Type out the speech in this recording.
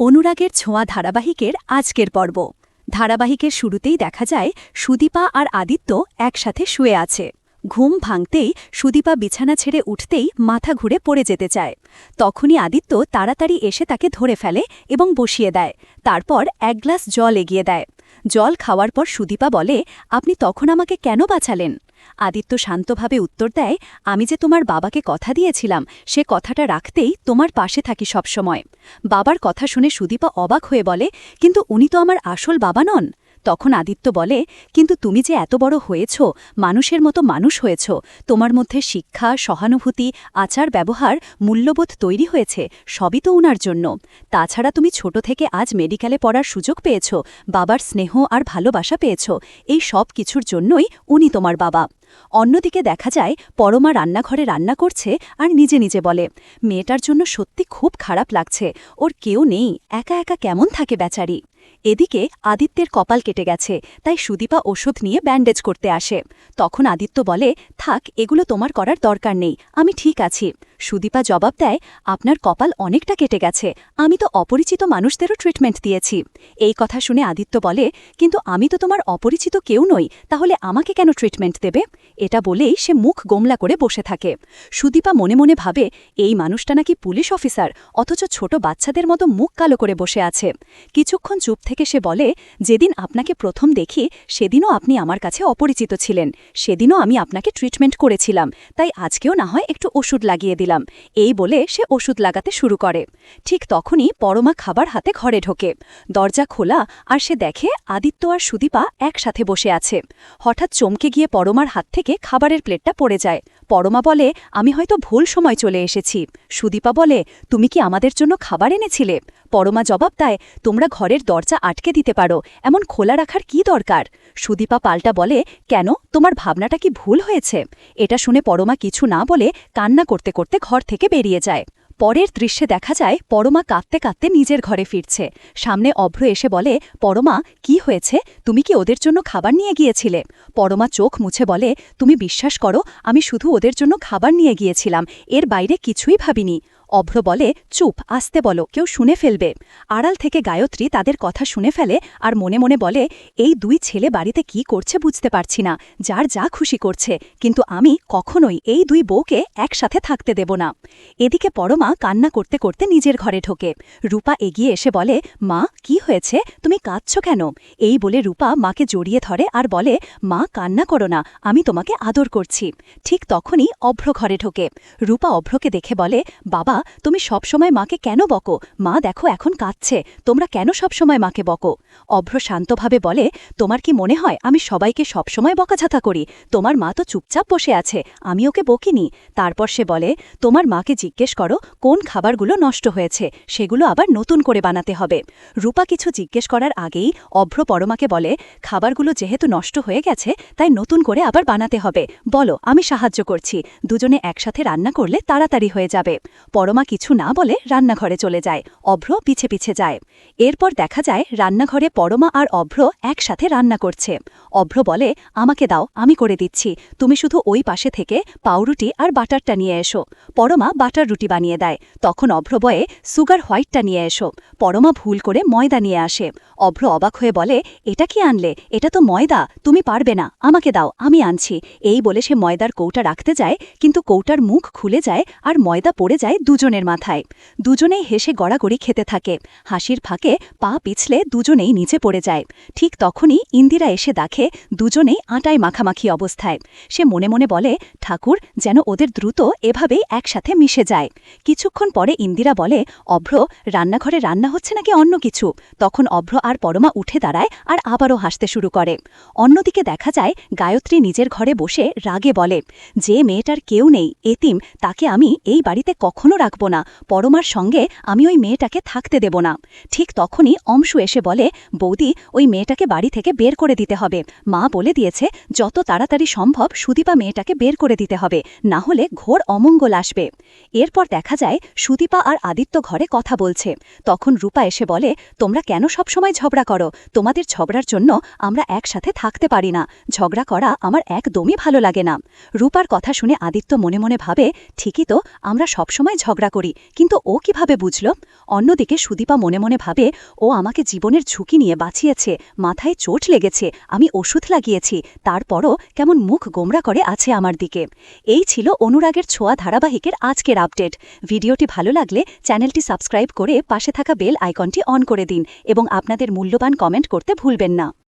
অনুরাগের ছোঁয়া ধারাবাহিকের আজকের পর্ব। ধারাবাহিকের শুরুতেই দেখা যায়, সুদীপা আর আদিত্য একসাথে শুয়ে আছে। ঘুম ভাঙতেই সুদীপা বিছানা ছেড়ে উঠতেই মাথা ঘুরে পড়ে যেতে চায়। তখনই আদিত্য তাড়াতাড়ি এসে তাকে ধরে ফেলে এবং বসিয়ে দেয়। তারপর এক গ্লাস জল এগিয়ে দেয়। জল খাওয়ার পর সুদীপা বলে, আপনি তখন আমাকে কেন বাঁচালেন? আদিত্য শান্তভাবে উত্তর দেয়, আমি যে তোমার বাবাকে কথা দিয়েছিলাম, সে কথাটা রাখতেই তোমার পাশে থাকি সবসময়। বাবার কথা শুনে সুদীপা অবাক হয়ে বলে, কিন্তু উনি তো আমার আসল বাবা নন? তখন আদিত্য বলে, কিন্তু তুমি যে এত বড় হয়েছ, মানুষের মতো মানুষ হয়েছ, তোমার মধ্যে শিক্ষা, সহানুভূতি, আচার, ব্যবহার, মূল্যবোধ তৈরি হয়েছে, সবই তো উনার জন্য। তাছাড়া তুমি ছোট থেকে আজ মেডিকেলে পড়ার সুযোগ পেয়েছ, বাবার স্নেহ আর ভালোবাসা পেয়েছ, এই সব কিছুর জন্যই উনি তোমার বাবা। অন্যদিকে দেখা যায়, পরমা রান্নাঘরে রান্না করছে আর নিজে নিজে বলে, মেয়েটার জন্য সত্যি খুব খারাপ লাগছে, ওর কেউ নেই, একা একা কেমন থাকে বেচারি? এদিকে আদিত্যের কপাল কেটে গেছে, তাই সুদীপা ওষুধ নিয়ে ব্যান্ডেজ করতে আসে। তখন আদিত্য বলে, থাক, এগুলো তোমার করার দরকার নেই, আমি ঠিক আছি। সুদীপা জবাব দেয়, আপনার কপাল অনেকটা কেটে গেছে। আমি তো অপরিচিত মানুষদেরও ট্রিটমেন্ট দিয়েছি। এই কথা শুনে আদিত্য বলে, কিন্তু আমি তো তোমার অপরিচিত কেউ নই, তাহলে আমাকে কেন ট্রিটমেন্ট দেবে? এটা বলেই সে মুখ গোমলা করে বসে থাকে। সুদীপা মনে মনে ভাবে, এই মানুষটা নাকি পুলিশ অফিসার, অথচ ছোট বাচ্চাদের মতো মুখ কালো করে বসে আছে। কিছুক্ষণ চুপ থেকে সে বলে, যেদিন আপনাকে প্রথম দেখি, সেদিনও আপনি আমার কাছে অপরিচিত ছিলেন। সেদিনও আমি আপনাকে ট্রিটমেন্ট করেছিলাম। তাই আজকেও না হয় একটু ওষুধ লাগিয়ে দিলাম। এই বলে সে ওষুধ লাগাতে শুরু করে। ঠিক তখনই পরমা খাবার হাতে ঘরে ঢোকে। দরজা খোলা আর সে দেখে আদিত্য আর সুদীপা একসাথে বসে আছে। হঠাৎ চমকে গিয়ে পরমার হাত থেকে খাবারের প্লেটটা পড়ে যায়। পরমা বলে, আমি হয়তো ভুল সময় চলে এসেছি। সুদীপা বলে, তুমি কি আমাদের জন্য খাবার এনেছিলে? পরমা জবাব দেয়, তোমরা ঘরের দরজা আটকে দিতে পারো, এমন খোলা রাখার কি দরকার? সুদীপা পাল্টা বলে, কেন? তোমার ভাবনাটা কি ভুল হয়েছে? এটা শুনে পরমা কিছু না বলে কান্না করতে করতে ঘর থেকে বেরিয়ে যায়। পরের দৃশ্যে দেখা যায় পরমা কাঁদতে কাঁদতে নিজের ঘরে ফিরছে। সামনে অভ্র এসে বলে, পরমা, কি হয়েছে? তুমি কি ওদের জন্য খাবার নিয়ে গিয়েছিলে? পরমা চোখ মুছে বলে, তুমি বিশ্বাস করো, আমি শুধু ওদের জন্য খাবার নিয়ে গিয়েছিলাম। এর বাইরে কিছুই ভাবিনি। অভ্র বলে, চুপ, আসতে বলো, কেউ শুনে ফেলবে। আড়াল থেকে গায়ত্রী তাদের কথা শুনে ফেলে আর মনে মনে বলে, এই দুই ছেলে বাড়িতে কি করছে বুঝতে পারছি না। যার যা খুশি করছে, কিন্তু আমি কখনোই এই দুই বউকে একসাথে থাকতে দেব না। এদিকে পরমা কান্না করতে করতে নিজের ঘরে ঢোকে। রূপা এগিয়ে এসে বলে, মা, কি হয়েছে? তুমি কাঁদছ কেন? এই বলে রূপা মাকে জড়িয়ে ধরে আর বলে, মা, কান্না করো না, আমি তোমাকে আদর করছি। ঠিক তখনই অভ্র ঘরে ঢোকে। রূপা অভ্রকে দেখে বলে, বাবা তুমি সবসময় মাকে কেন বকো? মা দেখো এখন কাঁদছে। তোমরা কেন সবসময় মাকে বকো? অভ্র শান্তভাবে বলে, তোমার কি মনে হয় আমি সবাইকে সবসময় বকাঝাতা করি? তোমার মা তো চুপচাপ বসে আছে, আমি ওকে বকিনি। তারপর সে বলে, তোমার মাকে জিজ্ঞেস করো কোন খাবারগুলো নষ্ট হয়েছে, সেগুলো আবার নতুন করে বানাতে হবে। রূপা কিছু জিজ্ঞেস করার আগেই অভ্র পরমাকে বলে, খাবারগুলো যেহেতু নষ্ট হয়ে গেছে, তাই নতুন করে আবার বানাতে হবে। বলো, আমি সাহায্য করছি। দুজনে একসাথে রান্না করলে তাড়াতাড়ি হয়ে যাবে। পরমা কিছু না বলে রান্নাঘরে চলে যায়, অভ্র পিছে পিছে যায়। এরপর দেখা যায় রান্নাঘরে পরমা আর অভ্র একসাথে রান্না করছে। অভ্র বলে, আমাকে দাও, আমি করে দিচ্ছি। তুমি শুধু ওই পাশে থেকে পাউরুটি আর বাটারটা নিয়ে এসো। পরমা বাটার রুটি বানিয়ে দেয়। তখন অভ্র বয়ে সুগার হোয়াইটটা নিয়ে এসো। পরমা ভুল করে ময়দা নিয়ে আসে। অভ্র অবাক হয়ে বলে, এটা কি আনলে? এটা তো ময়দা। তুমি পারবে না। আমাকে দাও, আমি আনছি। এই বলে সে ময়দার কৌটা রাখতে যায়, কিন্তু কৌটার মুখ খুলে যায় আর ময়দা পড়ে যায় দুজনের মাথায়। দুজনেই হেসে গড়াগড়ি খেতে থাকে। হাসির ফাঁকে পা পিছলে দুজনেই নিচে পড়ে যায়। ঠিক তখনই ইন্দিরা এসে দেখে দুজনেই আটায় মাখামাখি অবস্থায়। সে মনে মনে বলে, ঠাকুর, যেন ওদের দ্রুত এভাবেই একসাথে মিশে যায়। কিছুক্ষণ পরে ইন্দিরা বলে, অভ্র, রান্নাঘরে রান্না হচ্ছে নাকি অন্য কিছু? তখন অভ্র আর পরমা উঠে দাঁড়ায় আর আবারও হাসতে শুরু করে। অন্যদিকে দেখা যায়, গায়ত্রী নিজের ঘরে বসে রাগে বলে, যে মেয়েটার কেউ নেই, এতিম, তাকে আমি এই বাড়িতে কখনো রাখব না, পরমার সঙ্গে আমি ওই মেয়েটাকে থাকতে দেব না। ঠিক তখনই অংশু এসে বলে, বৌদি, ওই মেয়েটাকে বাড়ি থেকে বের করে দিতে হবে। মা বলে দিয়েছে, যত তাড়াতাড়ি সম্ভব সুদীপা মেয়েটাকে বের করে দিতে হবে, না হলে ঘোর অমঙ্গল আসবে। এরপর দেখা যায়, সুদীপা আর আদিত্য ঘরে কথা বলছে। তখন রূপা এসে বলে, তোমরা কেন সবসময় ঝগড়া করো? তোমাদের ঝগড়ার জন্য আমরা একসাথে থাকতে পারি না। ঝগড়া করা আমার একদমই ভালো লাগে না। রূপার কথা শুনে আদিত্য মনে মনে ভাবে, ঠিকই তো, আমরা সবসময় ঝগড়া ঝগড়া করি। কিন্তু ও কীভাবে বুঝল? অন্যদিকে সুদীপা মনে মনে ভাবে, ও আমাকে জীবনের ঝুঁকি নিয়ে বাঁচিয়েছে, মাথায় চোট লেগেছে, আমি ওষুধ লাগিয়েছি, তারপরও কেমন মুখ গোমরা করে আছে আমার দিকে। এই ছিল অনুরাগের ছোঁয়া ধারাবাহিকের আজকের আপডেট। ভিডিওটি ভালো লাগলে চ্যানেলটি সাবস্ক্রাইব করে পাশে থাকা বেল আইকনটি অন করে দিন এবং আপনাদের মূল্যবান কমেন্ট করতে ভুলবেন না।